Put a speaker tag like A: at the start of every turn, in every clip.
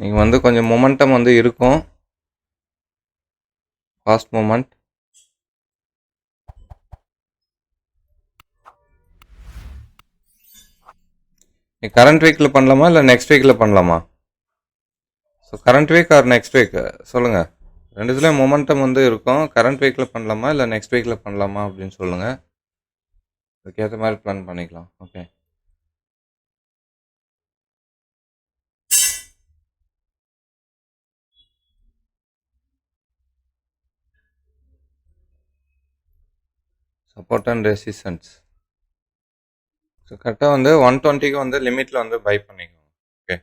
A: நீங்கள் வந்து கொஞ்சம் மொமெண்டம் வந்து இருக்கும். ஃபாஸ்ட் மூமெண்ட் நீ கரண்ட் வீக்கில் பண்ணலாமா? இல்லை நெக்ஸ்ட் வீக்கில் பண்ணலாமா? So current week or next week சொல்லுங்கள் ரெண்டுத்துலேயும் மொமெண்டம் வந்து இருக்கும். கரண்ட் வீக்கில் பண்ணலாமா? இல்லை நெக்ஸ்ட் வீக்கில் பண்ணலாமா? அப்படின்னு சொல்லுங்கள் அதுக்கேற்ற மாதிரி பிளான் பண்ணிக்கலாம். Okay support and resistance so கரெக்டாக வந்து ஒன் டுவெண்ட்டிக்கு வந்து லிமிட்டில் வந்து பை பண்ணிக்கோங்க. ஓகே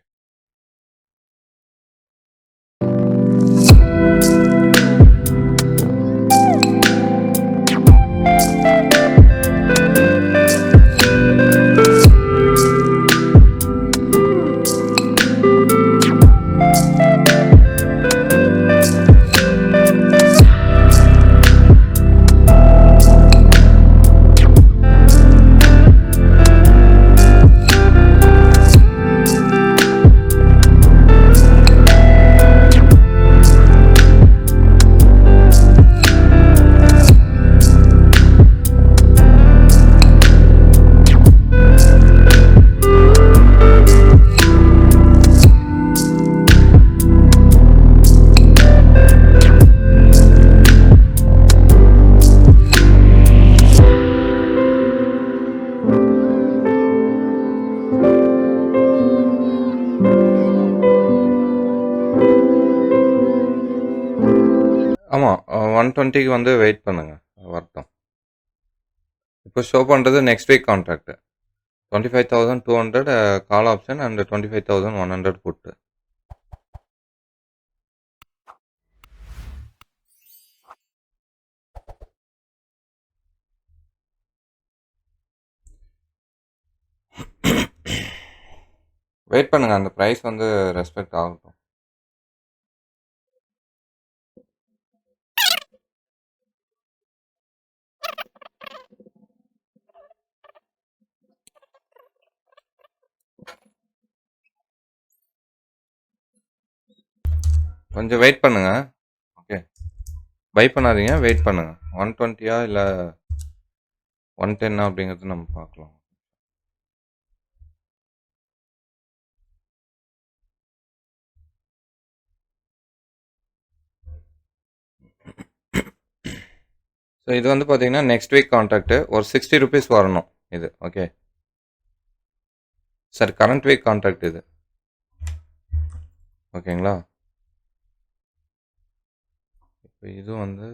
A: ஒன் டுவெண்ட்டிக்கு வந்து வெயிட் பண்ணுங்கள் வரட்டும். இப்போ ஷோ பண்ணுறது next week contract twenty five thousand two hundred call option and twenty five thousand one hundred put wait பண்ணுங்கள் அந்த ப்ரைஸ் வந்து ரெஸ்பெக்ட் ஆகட்டும். கொஞ்சம் வெயிட் பண்ணுங்க. ஓகே பை பண்ணாதீங்க வெயிட் பண்ணுங்க. ஒன் டுவெண்ட்டியா இல்லை ஒன் டென்னா அப்படிங்கிறது நம்ம பார்க்கலாம். ஸோ இது வந்து பார்த்தீங்கன்னா நெக்ஸ்ட் வீக் கான்ட்ராக்ட் ஒரு சிக்ஸ்டி ருபீஸ் வரணும் இது. Okay sir current week contract இது. ஓகேங்களா இப்போ இது வந்து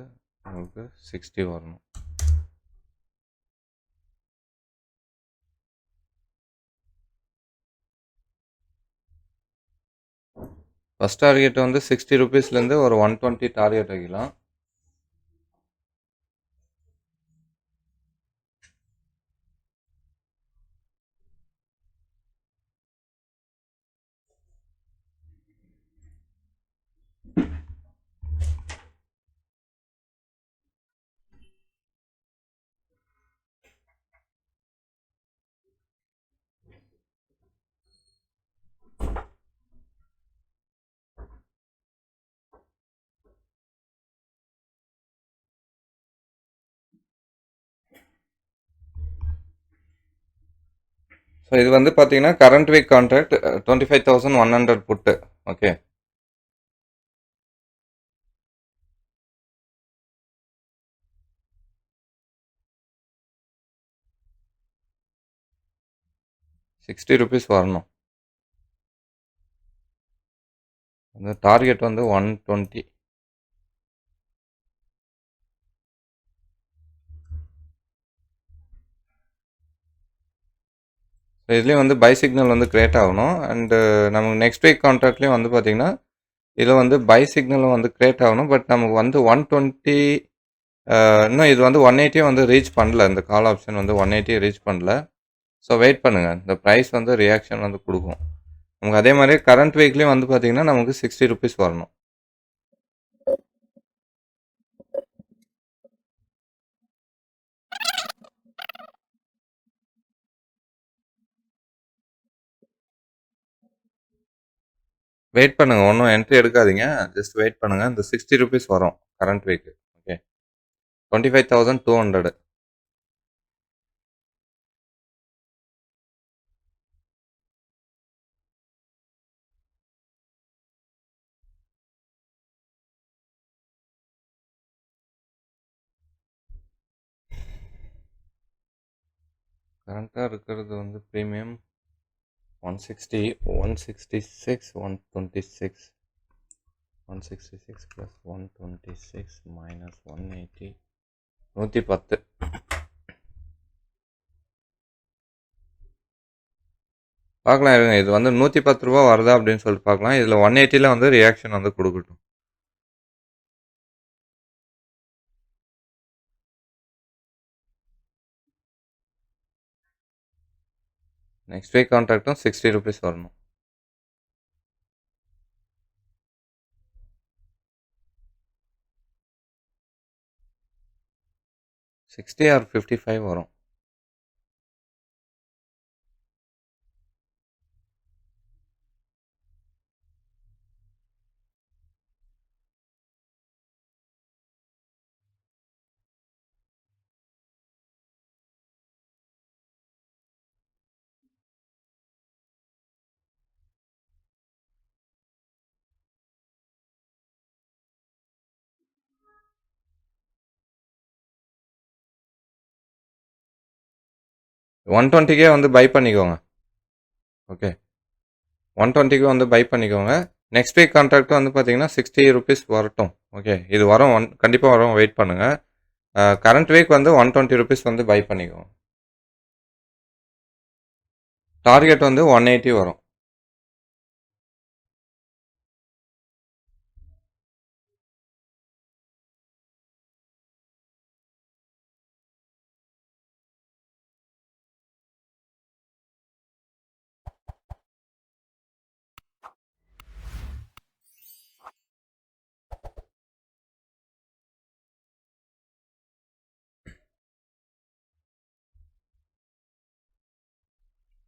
A: உங்களுக்கு சிக்ஸ்டி வரணும். ஃபஸ்ட் டார்கெட் வந்து சிக்ஸ்டி ருபீஸ்லேருந்து ஒரு ஒன் டுவெண்ட்டி டார்கெட் வைக்கலாம். ஸோ இது வந்து பார்த்தீங்கன்னா current week contract twenty five thousand one hundred put. Okay sixty rupees வரணும். அந்த டார்கெட் வந்து ஒன் டுவெண்ட்டி இதுலேயும் வந்து பை சிக்னல் வந்து க்ரியேட் ஆகணும். அண்டு uh, நமக்கு நெக்ஸ்ட் வீக் கான்ட்ராக்ட்லேயும் வந்து பார்த்திங்கன்னா இதில் வந்து பை சிக்னலும் வந்து க்ரியேட் ஆகணும். பட் நமக்கு வந்து ஒன் டுவெண்ட்டி uh, இன்னும் இது வந்து ஒன் எயிட்டியும் வந்து ரீச் பண்ணல. இந்த கால் ஆப்ஷன் வந்து ஒன் எயிட்டியும் ரீச் பண்ணல. ஸோ வெயிட் பண்ணுங்கள் இந்த ப்ரைஸ் வந்து ரியாக்ஷன் வந்து கொடுக்கும். நமக்கு அதே மாதிரி கரண்ட் வீக்லேயும் வந்து பார்த்திங்கன்னா நமக்கு சிக்ஸ்டி ருபீஸ் வரணும். வெயிட் பண்ணுங்க. ஒன்றும் என்ட்ரி எடுக்காதீங்க. ஜஸ்ட் வெயிட் பண்ணுங்க. இந்த சிக்ஸ்டி ருபீஸ் வரும் current week okay. Twenty five thousand two hundred கரண்ட்டாக இருக்கிறது வந்து ப்ரீமியம் 160, 166, 126. 166 plus 126 minus 180 110 பார்க்கலாம் இருங்க. இது வந்து நூற்றி பத்து ரூபா வருதா அப்படின்னு சொல்லிட்டு பார்க்கலாம். இதுல 180ல வந்து ரியாக்ஷன் வந்து கொடுக்கட்டும் நெக்ஸ்ட் வீக் கான்ட்ராக்ட்டும் சிக்ஸ்டி ருபீஸ் வரணும். சிக்ஸ்டி ஆர் ஃபிஃப்டி ஃபைவ் வரும் ஒன் டுவெண்ட்டிக்கே வந்து பை பண்ணிக்கோங்க. ஓகே ஒன் டுவெண்ட்டிக்கு வந்து பை பண்ணிக்கோங்க. நெக்ஸ்ட் வீக் கான்ட்ராக்ட் வந்து பார்த்தீங்கன்னா சிக்ஸ்டி ருபீஸ் வரட்டும். ஓகே இது வரும் ஒன் கண்டிப்பாக வரும். வெயிட் பண்ணுங்கள் கரண்ட் வீக் வந்து ஒன் டுவெண்ட்டி ருபீஸ் வந்து பை பண்ணிக்கோங்க. டார்கெட் வந்து ஒன் எயிட்டி வரும்.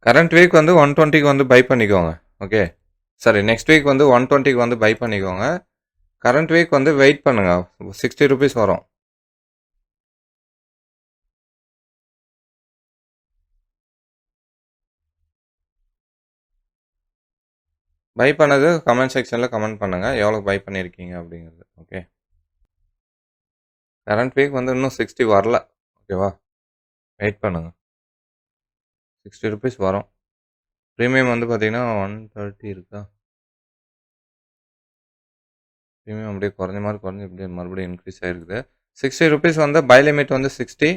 A: கரண்ட் வீக் வந்து ஒன் டுவெண்ட்டிக்கு வந்து பை பண்ணிக்கோங்க. ஓகே சரி நெக்ஸ்ட் வீக் வந்து ஒன் டுவெண்ட்டிக்கு வந்து பை பண்ணிக்கோங்க. கரண்ட் வீக் வந்து வெயிட் பண்ணுங்க. சிக்ஸ்டி ருபீஸ் வரும். பை பண்ணது கமெண்ட் செக்ஷனில் கமெண்ட் பண்ணுங்கள் எவ்வளோ பை பண்ணியிருக்கீங்க அப்படிங்கிறது. ஓகே கரண்ட் வீக் வந்து இன்னும் சிக்ஸ்டி வரல. ஓகேவா வெயிட் பண்ணுங்கள் சிக்ஸ்டி ருபீஸ் வரும். ப்ரீமியம் வந்து பார்த்தீங்கன்னா ஒன் தேர்ட்டி இருக்கா? ப்ரீமியம் அப்படியே குறைஞ்ச மாதிரி குறைஞ்சி இப்படியே மறுபடியும் இன்க்ரீஸ் ஆகிருக்குது சிக்ஸ்டி ருபீஸ் வந்து பை லிமிட் வந்து சிக்ஸ்டி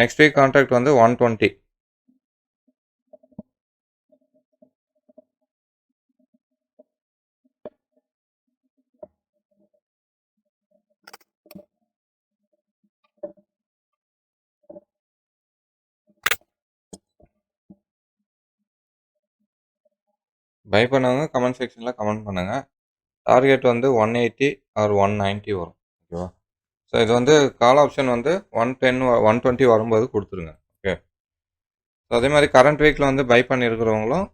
A: நெக்ஸ்ட் வீக் கான்ட்ராக்ட் வந்து ஒன் டுவெண்ட்டி பை பண்ணவங்க கமெண்ட் செக்ஷனில் கமெண்ட் பண்ணுங்கள் டார்கெட் வந்து one eighty or one ninety வரும். ஓகேவா ஸோ இது வந்து கால் ஆப்ஷன் வந்து ஒன் டென் ஒன் டுவெண்ட்டி வரும்போது கொடுத்துருங்க. ஓகே ஸோ அதே மாதிரி கரண்ட் வீக்கில் வந்து பை பண்ணியிருக்கிறவங்களும்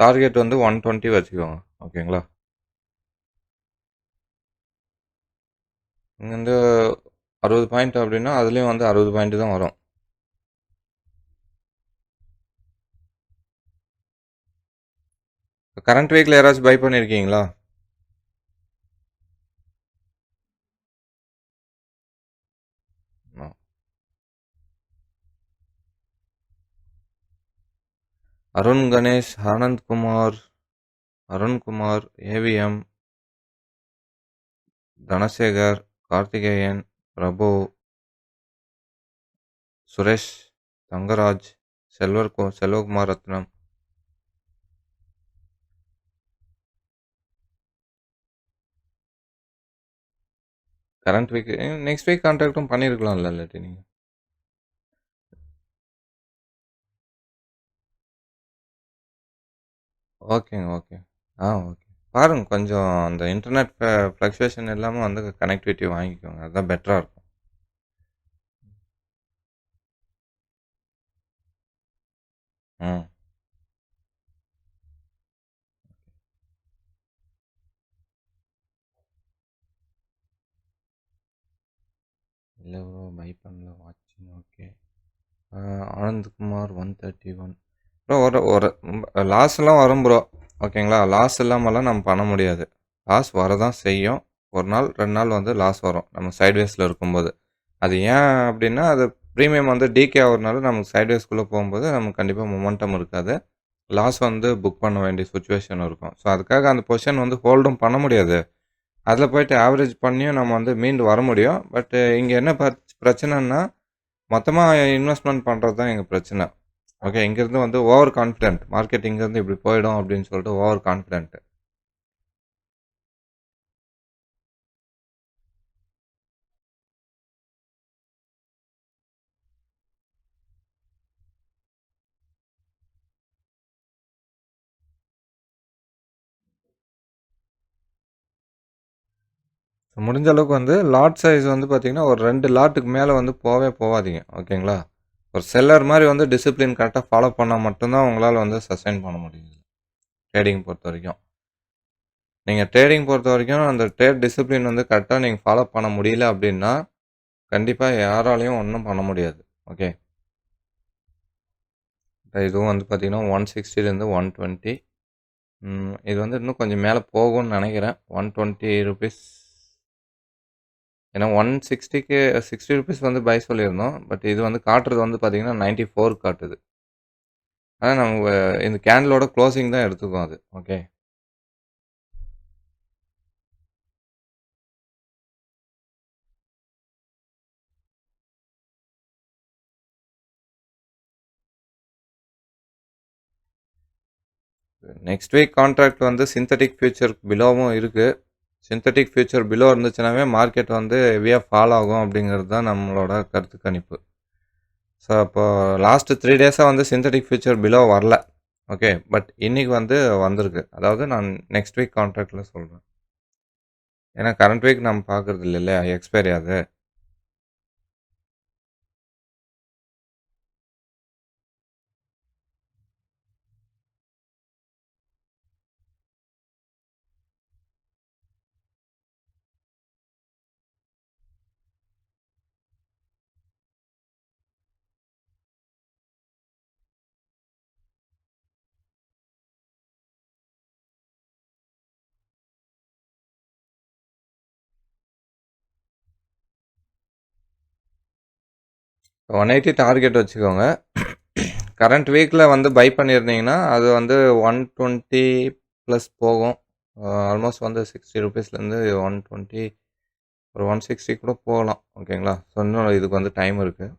A: டார்கெட் வந்து ஒன் டுவெண்ட்டி வச்சுக்கோங்க. ஓகேங்களா இங்கே வந்து அறுபது பாயிண்ட் அப்படின்னா அதுலேயும் வந்து அறுபது பாயிண்ட் தான் வரும். கரண்ட் வீக்கில் யாராச்சும் பை பண்ணியிருக்கீங்களா அருண் கணேஷ் ஆனந்த் குமார் அருண்குமார் ஏவிஎம் தனசேகர் கார்த்திகேயன் பிரபு சுரேஷ் தங்கராஜ் செல்வர் செல்வகுமார் ரத்னம் current week next week கான்ட்ராக்டும் பண்ணியிருக்கலாம்ல இல்லாட்டி நீங்கள் ஓகேங்க ஓகே ஆ ஓகே பாருங்க கொஞ்சம் அந்த இன்டர்நெட் ஃப்ளக்சுவேஷன் இல்லாமல் வந்து கனெக்டிவிட்டி வாங்கிக்கோங்க. அதுதான் பெட்டராக இருக்கும். ம். இல்லை ப்ரோ பை பண்ணல வாட்சிங் okay Anandkumar one thirty one bro ஒரு ஒரு லாஸ்லாம் வரும் ப்ரோ ஓகேங்களா லாஸ் இல்லாமலாம் நம்ம பண்ண முடியாது. லாஸ் வரதான் செய்யும். ஒரு நாள் ரெண்டு நாள் வந்து லாஸ் வரும். நம்ம சைட்வேஸில் இருக்கும்போது. அது ஏன் அப்படின்னா அது ப்ரீமியம் வந்து டிகே ஆகுறதுனால நமக்கு சைட்வேஸ்க்குள்ளே போகும்போது நமக்கு கண்டிப்பாக மொமெண்டம் இருக்காது. லாஸ் வந்து புக் பண்ண வேண்டிய சுச்சுவேஷன் இருக்கும். ஸோ அதுக்காக அந்த பொசிஷன் வந்து ஹோல்டும் பண்ண முடியாது. அதில் போயிட்டு ஆவரேஜ் பண்ணியும் நம்ம வந்து மீண்டு வர முடியும். பட்டு இங்கே என்ன பிரச்- பிரச்சனைன்னா மொத்தமாக இன்வெஸ்ட்மெண்ட் பண்ணுறது தான் எங்கள் பிரச்சனை. ஓகே இங்கேருந்து வந்து ஓவர் கான்ஃபிடென்ட் மார்க்கெட் இங்கேருந்து இப்படி போயிடும் அப்படின்னு சொல்லிட்டு ஓவர் கான்ஃபிடென்ட்டு முடிஞ்ச அளவுக்கு வந்து லாட் சைஸ் வந்து பார்த்திங்கன்னா ஒரு ரெண்டு லாட்டுக்கு மேலே வந்து போவே போகாதீங்க ஓகேங்களா? ஒரு செல்லர் மாதிரி வந்து டிசிப்ளின் கரெக்டாக ஃபாலோ பண்ணால் மட்டும்தான் உங்களால் வந்து சஸ்டைன் பண்ண முடியுது. ட்ரேடிங் பொறுத்த வரைக்கும். நீங்கள் ட்ரேடிங் பொறுத்த வரைக்கும் அந்த ட்ரேட் டிசிப்ளின் வந்து கரெக்டாக நீங்கள் ஃபாலோ பண்ண முடியல அப்படின்னா கண்டிப்பாக யாராலையும் ஒன்றும் பண்ண முடியாது. ஓகே? இதுவும் வந்து பார்த்தீங்கன்னா ஒன் சிக்ஸ்டிலேருந்து ஒன் டுவெண்ட்டி இது வந்து இன்னும் கொஞ்சம் மேலே போகும்னு நினைக்கிறேன். ஒன் டுவெண்ட்டி ருபீஸ் ஏன்னா ஒன் சிக்ஸ்டிக்கு சிக்ஸ்டி ருபீஸ் வந்து பை சொல்லியிருந்தோம். பட் இது வந்து காட்டுறது வந்து பார்த்திங்கன்னா நைன்ட்டி ஃபோர் காட்டுது. ஆனால் நம்ம இந்த கேண்டலோட க்ளோசிங் தான் எடுத்துக்கும் அது. ஓகே நெக்ஸ்ட் வீக் கான்ட்ராக்ட் வந்து சிந்தட்டிக் ஃபியூச்சர் பிலோவும் இருக்குது சிந்தட்டிக் ஃபியூச்சர் பிலோ இருந்துச்சுனாவே மார்க்கெட் வந்து ஹெவியாக ஃபால் ஆகும் அப்படிங்கிறது தான் நம்மளோட கருத்து கணிப்பு. ஸோ இப்போ லாஸ்ட்டு த்ரீ டேஸாக வந்து சிந்தட்டிக் ஃபியூச்சர் பிலோ வரல. ஓகே பட் இன்னைக்கு வந்து வந்திருக்கு. அதாவது நான் நெக்ஸ்ட் வீக் கான்ட்ராக்டில் சொல்கிறேன் ஏன்னா கரண்ட் வீக் நம்ம பார்க்குறது இல்லை இல்லையா எக்ஸ்பைரி அது ஒன் எயிட்டி டார்கெட் வச்சுக்கோங்க. கரண்ட் வீக்கில் வந்து பை பண்ணியிருந்தீங்கன்னா அது வந்து ஒன் டுவெண்ட்டி ப்ளஸ் போகும். ஆல்மோஸ்ட் வந்து சிக்ஸ்டி ருபீஸ்லேருந்து ஒன் டுவெண்ட்டி ஒரு ஒன் சிக்ஸ்டி கூட போகலாம். ஓகேங்களா ஸோ இன்னும் இதுக்கு வந்து டைம் இருக்குது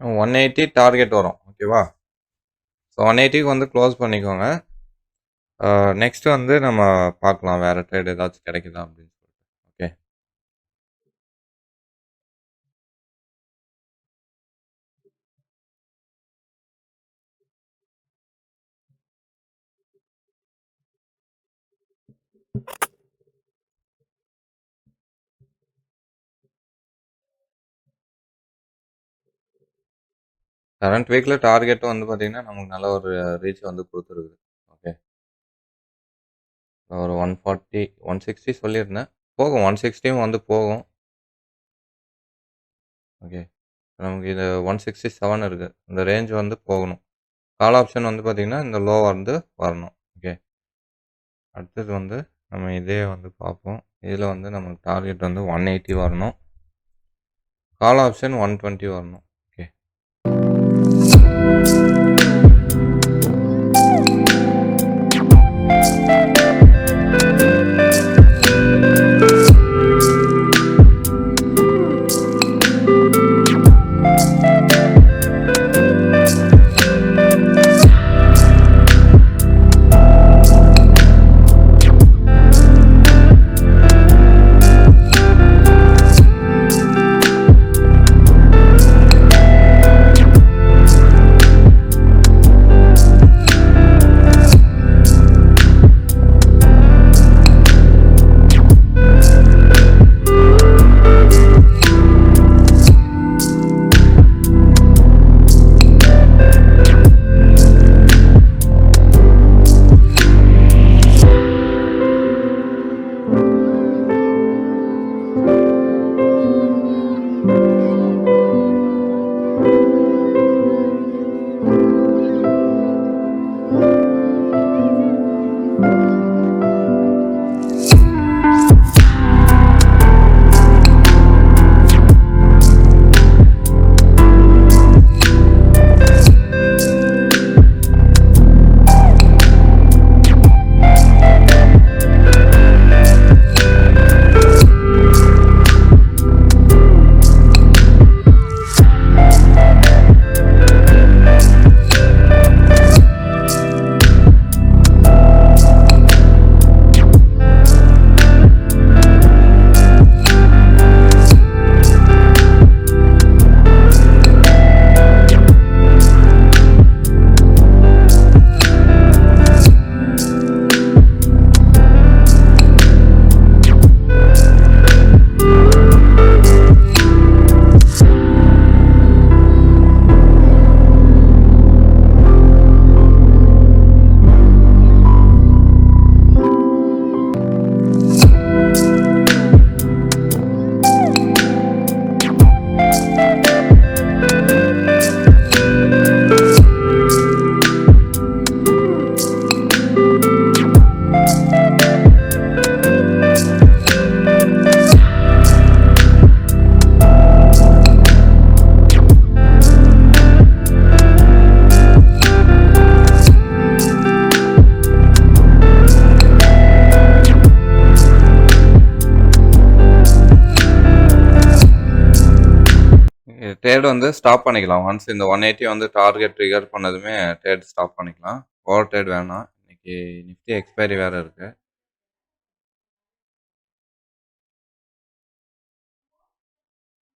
A: ஒன் எயிட்டி டார்கெட் வரும் ஓகேவா ஸோ ஒன் எயிட்டிக்கு வந்து க்ளோஸ் பண்ணிக்கோங்க. நெக்ஸ்ட் வந்து நம்ம பார்க்கலாம் வேறு ட்ரேட் ஏதாச்சும் கிடைக்குதா அப்படின்னு சொல்லிட்டு ஓகே கரண்ட் வீக்கில் டார்கெட்டும் வந்து பார்த்தீங்கன்னா நமக்கு நல்ல ஒரு ரீச் வந்து கொடுத்துருக்குது. ஓகே ஒரு ஒன் ஃபார்ட்டி ஒன் சிக்ஸ்டி சொல்லியிருந்தேன். போகும். ஒன் சிக்ஸ்டியும் வந்து போகும். ஓகே நமக்கு இது ஒன் சிக்ஸ்டி செவன் இருக்குது இந்த ரேஞ்ச் வந்து போகணும். கால் ஆப்ஷன் வந்து பார்த்திங்கன்னா இந்த லோ வந்து வரணும். ஓகே அடுத்தது வந்து நம்ம இதே வந்து பார்ப்போம். இதில் வந்து நமக்கு டார்கெட் வந்து ஒன் எயிட்டி வரணும். கால் ஆப்ஷன் ஒன் டுவெண்ட்டி வரணும். ஓகே ஸ்டாப் பண்ணிக்கலாம். ஒன்ஸ் இந்த ஒன் எயிட்டி வந்து டார்கெட் ட்ரிகர் பண்ணதுமே ட்ரேட் ஸ்டாப் பண்ணிக்கலாம். ஓவர் ட்ரேட் வேணாம். இன்னைக்கு நிஃப்டி எக்ஸ்பைரி வேறு இருக்குது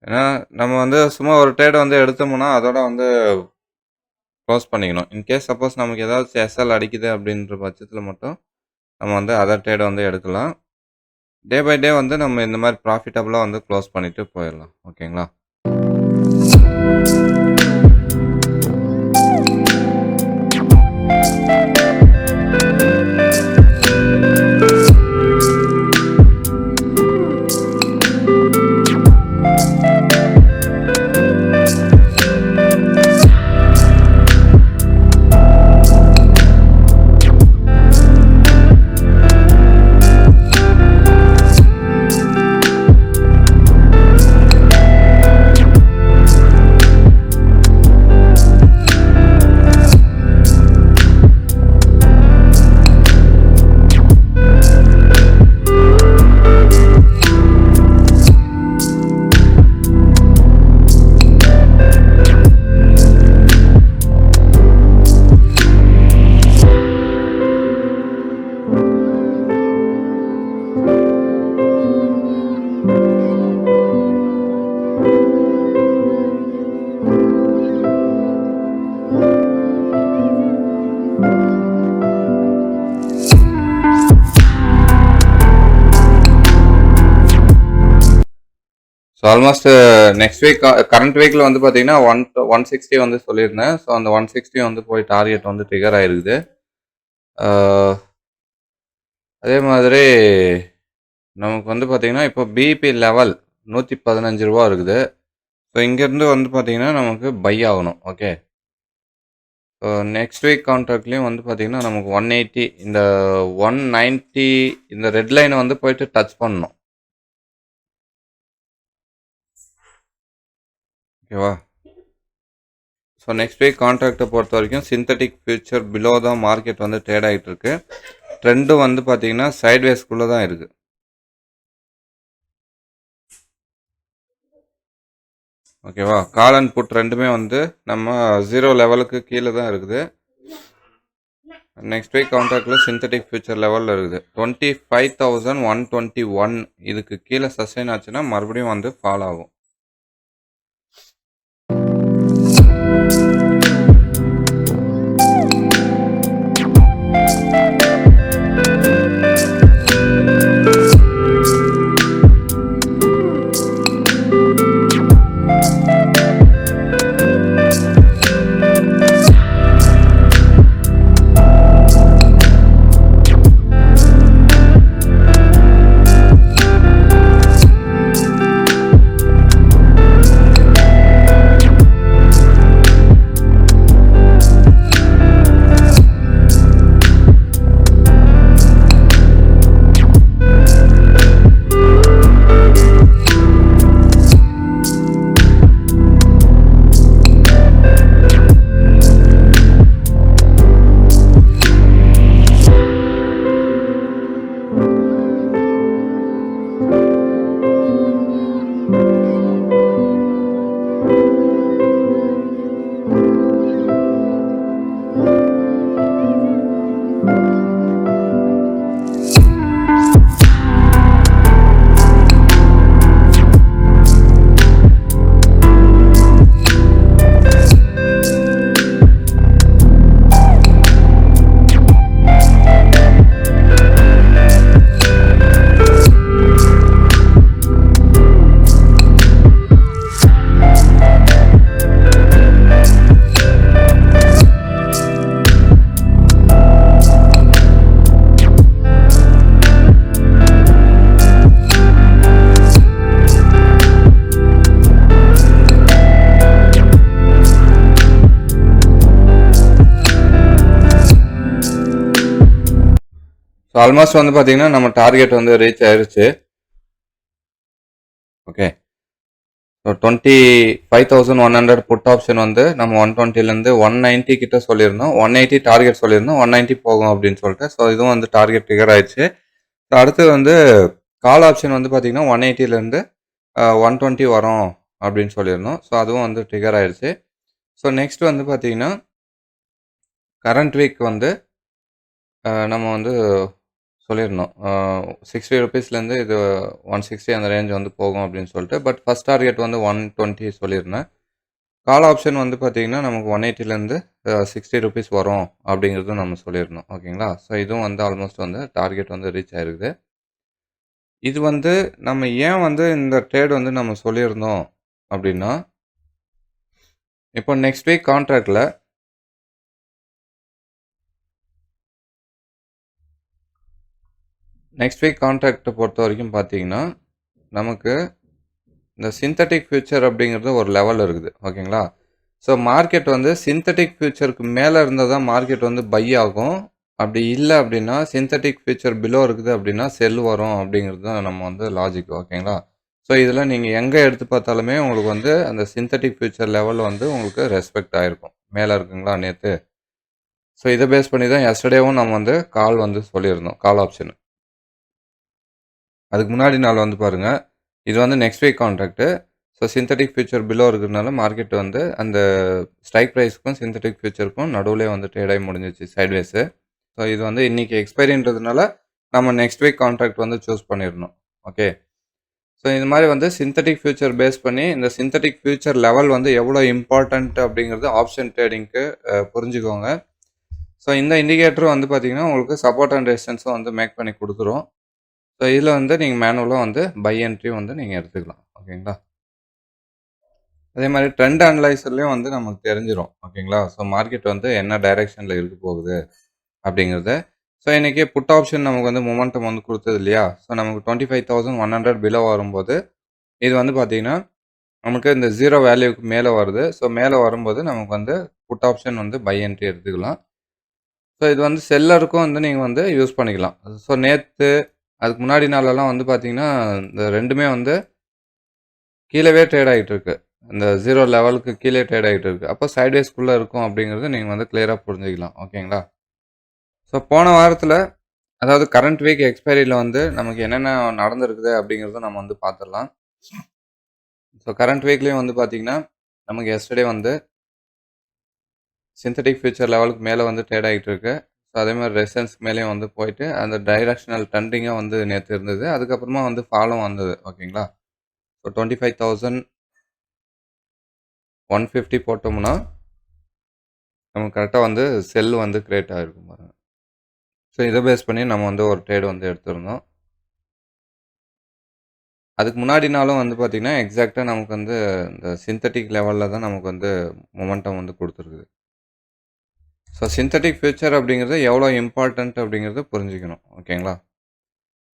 A: ஏன்னா நம்ம வந்து சும்மா ஒரு ட்ரேட் வந்து எடுத்தோம்னா அதோட வந்து க்ளோஸ் பண்ணிக்கணும். இன்கேஸ் சப்போஸ் நமக்கு ஏதாவது எஸ்எல் அடிக்குது அப்படின்ற பட்சத்தில் மட்டும் நம்ம வந்து அதர் ட்ரேட் வந்து எடுக்கலாம். டே பை டே வந்து நம்ம இந்த மாதிரி ப்ராஃபிட்டபுளாக வந்து க்ளோஸ் பண்ணிவிட்டு போயிடலாம். ஓகேங்களா so almost next week current வீக்கில் வந்து பார்த்தீங்கன்னா ஒன் ஒன் சிக்ஸ்டி வந்து சொல்லியிருந்தேன். ஸோ அந்த ஒன் சிக்ஸ்டி வந்து போய் டார்கெட் வந்து ட்ரிகர் ஆயிருக்குது. Uh, அதே மாதிரி நமக்கு வந்து பார்த்தீங்கன்னா இப்போ பிபி லெவல் நூற்றி பதினஞ்சு ரூபா இருக்குது. ஸோ இங்கேருந்து வந்து பார்த்தீங்கன்னா நமக்கு பை ஆகணும் ஓகே ஸோ நெக்ஸ்ட் வீக் கான்ட்ராக்ட்லேயும் வந்து பார்த்தீங்கன்னா நமக்கு ஒன் எயிட்டி இந்த ஒன் நைன்ட்டி இந்த ரெட் லைனை வந்து போயிட்டு டச் பண்ணணும். ஓகேவா? ஸோ நெக்ஸ்ட் வீக் கான்ட்ராக்டை பொறுத்த வரைக்கும் சிந்தட்டிக் ஃபியூச்சர் பிலோ தான் மார்க்கெட் வந்து ட்ரேட் ஆகிட்டு இருக்கு. ட்ரெண்டும் வந்து பார்த்தீங்கன்னா சைட்வேஸ்குள்ளே தான் இருக்கு. ஓகேவா? கால் அண்ட் புட் ரெண்டுமே வந்து நம்ம ஜீரோ லெவலுக்கு கீழே தான் இருக்குது. நெக்ஸ்ட் வீக் கான்ட்ராக்டில் சிந்தட்டிக் ஃபியூச்சர் லெவலில் இருக்குது. Twenty five thousand one twenty one இதுக்கு கீழே சஸ்டைன் ஆச்சுன்னா மறுபடியும் வந்து ஃபால் ஆகும். ஸோ ஆல்மோஸ்ட் வந்து பார்த்தீங்கன்னா நம்ம டார்கெட் வந்து ரீச் ஆயிருச்சு. Okay so twenty five thousand one hundred put option வந்து நம்ம ஒன் டுவெண்ட்டிலேருந்து ஒன் நைன்ட்டி கிட்ட சொல்லியிருந்தோம். ஒன் எயிட்டி டார்கெட் சொல்லியிருந்தோம். ஒன் நைன்ட்டி போகும் அப்படின்னு சொல்லிட்டு. ஸோ இதுவும் வந்து டார்கெட் ஃபிகர் ஆயிடுச்சு. ஸோ அடுத்து வந்து கால் ஆப்ஷன் வந்து பார்த்தீங்கன்னா ஒன் எயிட்டிலேருந்து ஒன் டுவெண்ட்டி வரும் அப்படின்னு சொல்லியிருந்தோம். ஸோ அதுவும் வந்து ட்ரிகர் ஆயிடுச்சு ஸோ நெக்ஸ்ட் வந்து பார்த்தீங்கன்னா கரண்ட் வீக் வந்து நம்ம வந்து சொல்லியிருந்தோம். சிக்ஸ்டி ருபீஸ்லேருந்து இது ஒன் சிக்ஸ்டி அந்த ரேஞ்ச் வந்து போகும் அப்படின்னு சொல்லிட்டு பட் ஃபஸ்ட் டார்கெட் வந்து ஒன் டுவெண்ட்டி சொல்லியிருந்தேன். கால் ஆப்ஷன் வந்து பார்த்திங்கன்னா நமக்கு ஒன் எயிட்டிலேருந்து சிக்ஸ்டி ருபீஸ் வரும் அப்படிங்கிறதும் நம்ம சொல்லியிருந்தோம். ஓகேங்களா ஸோ இதுவும் வந்து ஆல்மோஸ்ட் வந்து டார்கெட் வந்து ரீச் ஆயிருக்குது. இது வந்து நம்ம ஏன் வந்து இந்த ட்ரேட் வந்து நம்ம சொல்லியிருந்தோம் அப்படின்னா இப்போ நெக்ஸ்ட் வீக் கான்ட்ராக்டில் நெக்ஸ்ட் வீக் கான்ட்ராக்டை பொறுத்த வரைக்கும் பார்த்தீங்கன்னா நமக்கு இந்த சிந்தட்டிக் ஃபியூச்சர் அப்படிங்கிறது ஒரு லெவல் இருக்குது. ஓகேங்களா ஸோ மார்க்கெட் வந்து சிந்தட்டிக் ஃபியூச்சருக்கு மேலே இருந்தால் தான் மார்க்கெட் வந்து பை ஆகும். அப்படி இல்லை அப்படின்னா சிந்தட்டிக் ஃபியூச்சர் பிலோ இருக்குது அப்படின்னா செல் வரும் அப்படிங்கிறது தான் நம்ம வந்து லாஜிக் ஓகேங்களா ஸோ இதில் நீங்கள் எங்கே எடுத்து பார்த்தாலுமே உங்களுக்கு வந்து அந்த சிந்தட்டிக் ஃபியூச்சர் லெவல் வந்து உங்களுக்கு ரெஸ்பெக்ட் ஆகிருக்கும் மேலே இருக்குங்களா நேற்று ஸோ இதை பேஸ் பண்ணி தான் எஸ்டர்டேவும் நம்ம வந்து கால் வந்து சொல்லியிருந்தோம். கால் ஆப்ஷன் அதுக்கு முன்னாடி நாள் வந்து பாருங்கள் இது வந்து next week contract so synthetic future below இருக்கிறதுனால மார்க்கெட் வந்து அந்த ஸ்ட்ரைக் ப்ரைஸ்க்கும் சிந்தட்டிக் ஃபியூச்சருக்கும் நடுவில் வந்து ட்ரேட் ஆகி முடிஞ்சிச்சு சைட்வேஸு ஸோ இது வந்து இன்றைக்கி எக்ஸ்பைரின்றதுனால நம்ம நெக்ஸ்ட் வீக் கான்ட்ராக்ட் வந்து சூஸ் பண்ணிடணும். ஓகே ஸோ இந்த மாதிரி வந்து சிந்தட்டிக் ஃபியூச்சர் பேஸ் பண்ணி இந்த சிந்தட்டிக் ஃபியூச்சர் லெவல் வந்து எவ்வளோ இம்பார்ட்டண்ட் அப்படிங்கிறது ஆப்ஷன் ட்ரேடிங்க்கு புரிஞ்சுக்கோங்க. ஸோ இந்த இண்டிகேட்டரும் வந்து பார்த்தீங்கன்னா உங்களுக்கு சப்போர்ட் அண்ட் ரெசிஸ்டன்ஸும் வந்து மேக் பண்ணி கொடுத்துரும். ஸோ இதில் வந்து நீங்கள் மேனுவலாக வந்து பை என்ட்ரியும் வந்து நீங்கள் எடுத்துக்கலாம். ஓகேங்களா? அதே மாதிரி ட்ரெண்ட் அனலைசர்லேயும் வந்து நமக்கு தெரிஞ்சிடும் ஓகேங்களா? ஸோ மார்க்கெட் வந்து என்ன டைரெக்ஷனில் இருக்க போகுது அப்படிங்கிறது. ஸோ இன்றைக்கி புட் ஆப்ஷன் நமக்கு வந்து மொமெண்டம் வந்து கொடுத்தது இல்லையா? ஸோ நமக்கு twenty five thousand one hundred below வரும்போது இது வந்து பார்த்தீங்கன்னா நமக்கு இந்த ஜீரோ வேல்யூக்கு மேலே வருது. ஸோ மேலே வரும்போது நமக்கு வந்து புட் ஆப்ஷன் வந்து பை என்ட்ரி எடுத்துக்கலாம். ஸோ இது வந்து செல்லருக்கும் வந்து நீங்கள் வந்து யூஸ் பண்ணிக்கலாம். ஸோ நேற்று அதுக்கு முன்னாடி நாளெல்லாம் வந்து பார்த்தீங்கன்னா இந்த ரெண்டுமே வந்து கீழவே ட்ரேட் ஆகிட்டு இருக்கு இந்த ஜீரோ லெவலுக்கு கீழே ட்ரேட் ஆகிட்டு இருக்கு அப்போ சைட்வேஸ்க்குள்ளே இருக்கும் அப்படிங்கிறது நீங்கள் வந்து கிளியராக புரிஞ்சுக்கலாம். ஓகேங்களா? ஸோ போன வாரத்தில் அதாவது கரண்ட் வீக் எக்ஸ்பைரியில் வந்து நமக்கு என்னென்ன நடந்திருக்குது அப்படிங்கிறத நம்ம வந்து பார்த்துடலாம் ஸோ கரண்ட் வீக்லேயும் வந்து பார்த்திங்கன்னா நமக்கு எஸ்டர்டே வந்து சிந்தட்டிக் ஃபியூச்சர் லெவலுக்கு மேலே வந்து ட்ரேட் ஆகிட்டு இருக்கு ஸோ அதே மாதிரி ரெசன்ஸ் மேலேயும் வந்து போயிட்டு அந்த டைரக்ஷனல் ட்ரெண்டிங்காக வந்து நேற்று இருந்தது. அதுக்கப்புறமா வந்து ஃபாலும் வந்தது ஓகேங்களா? So twenty five thousand one fifty போட்டோம்னா நமக்கு கரெக்டாக வந்து செல் வந்து கிரியேட் ஆகிருக்கும் பாருங்கள் ஸோ இதை பேஸ் பண்ணி நம்ம வந்து ஒரு ட்ரேடு வந்து எடுத்திருந்தோம். அதுக்கு முன்னாடினாலும் வந்து பார்த்திங்கன்னா எக்ஸாக்டாக நமக்கு வந்து இந்த சிந்தட்டிக் லெவலில் தான் நமக்கு வந்து மொமெண்டம் வந்து கொடுத்துருக்குது. ஸோ சிந்தட்டிக் ஃபியூச்சர் அப்படிங்கிறது எவ்வளோ இம்பார்ட்டண்ட் அப்படிங்கிறது புரிஞ்சுக்கணும். ஓகேங்களா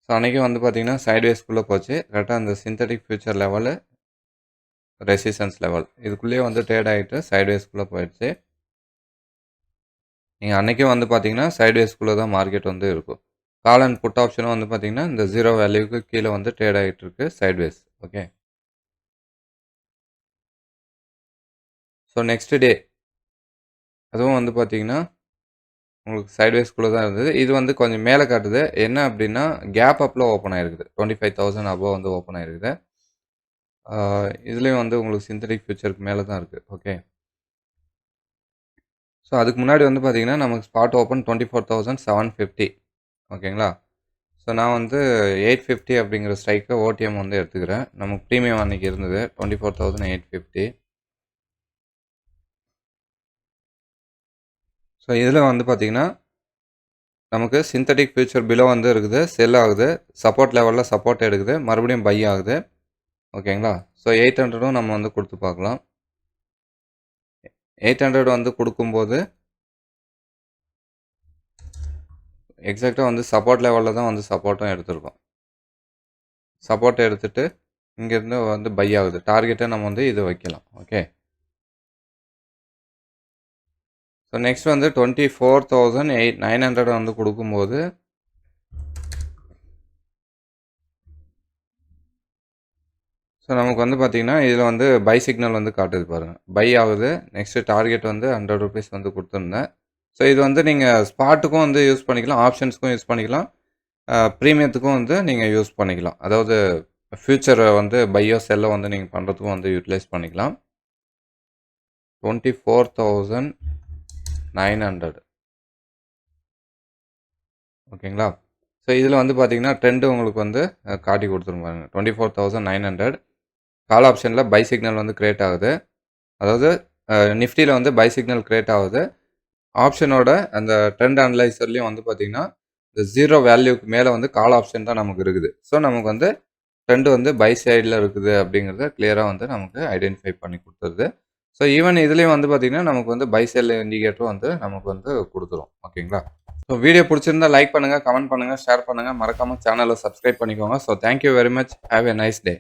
A: ஸோ அன்றைக்கி வந்து பார்த்திங்கன்னா சைட்வேஸ்க்குள்ளே போச்சு. கரெக்டாக அந்த synthetic future level resistance level இதுக்குள்ளேயே வந்து ட்ரேட் ஆகிட்டு சைட்வேஸ்க்குள்ளே போயிடுச்சு. நீங்கள் அன்றைக்கே வந்து பார்த்தீங்கன்னா சைட்வேஸ்க்குள்ளே தான் மார்க்கெட் வந்து இருக்கும். கால் அண்ட் புட் ஆப்ஷனும் வந்து பார்த்தீங்கன்னா இந்த ஜீரோ வேல்யூக்கு கீழே வந்து ட்ரேட் ஆகிட்டு இருக்கு sideways okay so next day அதுவும் வந்து பார்த்தீங்கன்னா உங்களுக்கு சைட்வேஸ்குள்ளே தான் இருந்தது. இது வந்து கொஞ்சம் மேலே காட்டுது. என்ன அப்படின்னா கேப் அப்பில் ஓப்பன் ஆகிருக்குது டுவெண்ட்டி ஃபைவ் தௌசண்ட் அபோவ் வந்து ஓப்பன் ஆகிருக்குது இதுலேயும் வந்து உங்களுக்கு சிந்தட்டிக் ஃபியூச்சருக்கு மேலே தான் இருக்குது ஓகே ஸோ அதுக்கு முன்னாடி வந்து பார்த்தீங்கன்னா நமக்கு spot open twenty four thousand seven fifty ஓகேங்களா ஸோ நான் வந்து எயிட் ஃபிஃப்டி அப்படிங்கிற ஸ்ட்ரைக்கை ஓடிஎம் வந்து எடுத்துக்கிறேன். நமக்கு ப்ரீமியம் அன்றைக்கி இருந்தது. Twenty four thousand eight fifty so இதில் வந்து பார்த்திங்கன்னா நமக்கு சிந்தட்டிக் ஃபியூச்சர் பிலோ வந்து இருக்குது செல் ஆகுது சப்போர்ட் லெவலில் சப்போர்ட் எடுக்குது மறுபடியும் பை ஆகுது. ஓகேங்களா ஸோ எயிட் ஹண்ட்ரடும் நம்ம வந்து கொடுத்து பார்க்கலாம். எயிட் ஹண்ட்ரட் வந்து கொடுக்கும்போது எக்ஸாக்டாக வந்து சப்போர்ட் லெவலில் தான் வந்து சப்போர்ட்டும் எடுத்திருக்கோம். சப்போர்ட் எடுத்துகிட்டு இங்கேருந்து வந்து பை ஆகுது. டார்கெட்டை நம்ம வந்து இது வைக்கலாம். ஓகே ஸோ நெக்ஸ்ட் வந்து twenty four thousand eight nine hundred வந்து கொடுக்கும்போது ஸோ நமக்கு வந்து பார்த்திங்கன்னா இதில் வந்து பை சிக்னல் வந்து காட்டுது பாருங்கள் பை ஆகுது. நெக்ஸ்ட்டு டார்கெட் வந்து ஹண்ட்ரட் ருபீஸ் வந்து கொடுத்துருந்தேன். ஸோ இது வந்து நீங்கள் ஸ்பாட்டுக்கும் வந்து யூஸ் பண்ணிக்கலாம் ஆப்ஷன்ஸ்க்கும் யூஸ் பண்ணிக்கலாம். ப்ரீமியத்துக்கும் வந்து நீங்கள் யூஸ் பண்ணிக்கலாம். அதாவது ஃப்யூச்சரை வந்து பையோ செல்லை வந்து நீங்கள் பண்ணுறதுக்கும் வந்து யூட்டிலைஸ் பண்ணிக்கலாம். Twenty four thousand nine hundred. ஓகேங்களா? ஸோ இதில் வந்து பார்த்தீங்கன்னா ட்ரெண்டு உங்களுக்கு வந்து காட்டி கொடுத்துரும் பாருங்க. Twenty four thousand nine hundred call ஆப்ஷனில் பை சிக்னல் வந்து கிரியேட் ஆகுது. அதாவது நிஃப்டியில் வந்து பை சிக்னல் கிரியேட் ஆகுது. ஆப்ஷனோட அந்த ட்ரெண்ட் அனலைசர்லேயும் வந்து பார்த்தீங்கன்னா இந்த ஜீரோ வேல்யூக்கு மேலே வந்து கால் ஆப்ஷன் தான் நமக்கு இருக்குது. ஸோ நமக்கு வந்து ட்ரெண்டு வந்து பை சைடில் இருக்குது அப்படிங்கிறத கிளியராக வந்து நமக்கு ஐடென்டிஃபை பண்ணி கொடுத்துருது ஸோ ஈவன் இதுலேயும் வந்து பார்த்திங்கன்னா நமக்கு வந்து பைசெல் இண்டிகேட்டரும் வந்து நமக்கு வந்து கொடுத்துரும். ஓகேங்களா ஸோ வீடியோ பிடிச்சிருந்தா லைக் பண்ணுங்கள் கமெண்ட் பண்ணுங்கள் ஷேர் பண்ணுங்கள் மறக்காமல் சேனலை சப்ஸ்கிரைப் பண்ணிக்கோங்க. So thank you very much have a nice day